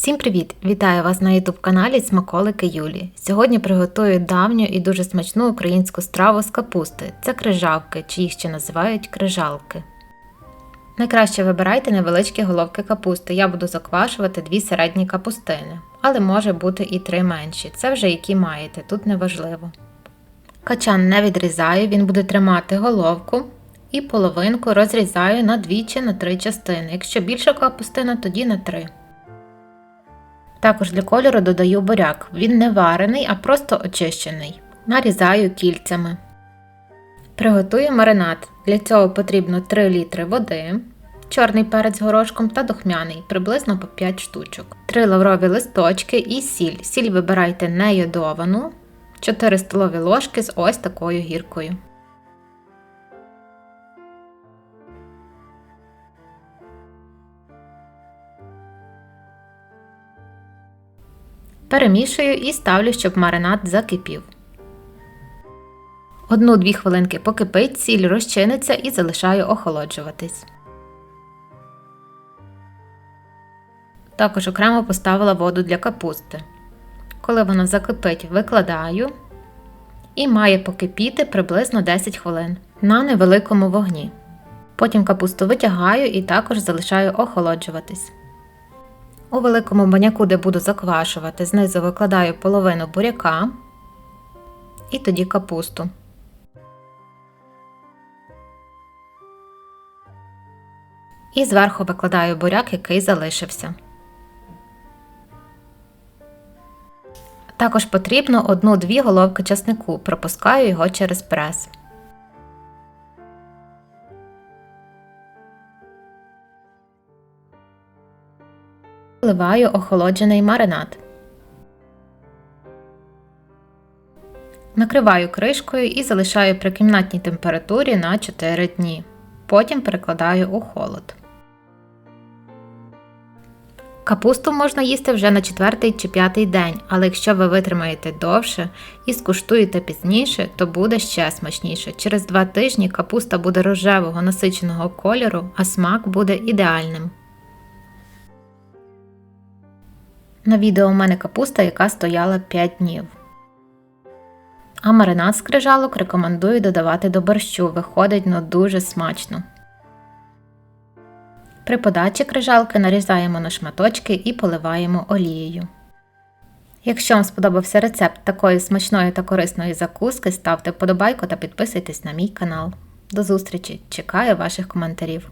Всім привіт! Вітаю вас на youtube каналі Смаколики Юлі. Сьогодні приготую давню і дуже смачну українську страву з капусти. Це крижавки, чи їх ще називають крижалки. Найкраще вибирайте невеличкі головки капусти. Я буду заквашувати дві середні капустини, але може бути і три менші. Це вже які маєте, тут неважливо. Качан не відрізаю, він буде тримати головку і половинку розрізаю на дві чи на три частини. Якщо більша капустина, тоді на три. Також для кольору додаю буряк. Він не варений, а просто очищений. Нарізаю кільцями. Приготую маринад. Для цього потрібно 3 літри води, чорний перець горошком та духмяний, приблизно по 5 штучок, 3 лаврові листочки і сіль. Сіль вибирайте не йодовану, 4 столові ложки з ось такою гіркою. Перемішую і ставлю, щоб маринад закипів. Одну-дві хвилинки покипить, сіль розчиниться і залишаю охолоджуватись. Також окремо поставила воду для капусти. Коли вона закипить, викладаю і має покипіти приблизно 10 хвилин на невеликому вогні. Потім капусту витягаю і також залишаю охолоджуватись. У великому баняку, де буду заквашувати, знизу викладаю половину буряка і тоді капусту. І зверху викладаю буряк, який залишився. Також потрібно одну-дві головки часнику, пропускаю його через прес. Вливаю охолоджений маринад. Накриваю кришкою і залишаю при кімнатній температурі на 4 дні. Потім перекладаю у холод. Капусту можна їсти вже на 4 чи 5 день, але якщо ви витримаєте довше і скуштуєте пізніше, то буде ще смачніше. Через 2 тижні капуста буде рожевого насиченого кольору, а смак буде ідеальним. На відео у мене капуста, яка стояла 5 днів. А маринад з крижалок рекомендую додавати до борщу, виходить ну дуже смачно. При подачі крижалки нарізаємо на шматочки і поливаємо олією. Якщо вам сподобався рецепт такої смачної та корисної закуски, ставте вподобайку та підписуйтесь на мій канал. До зустрічі! Чекаю ваших коментарів.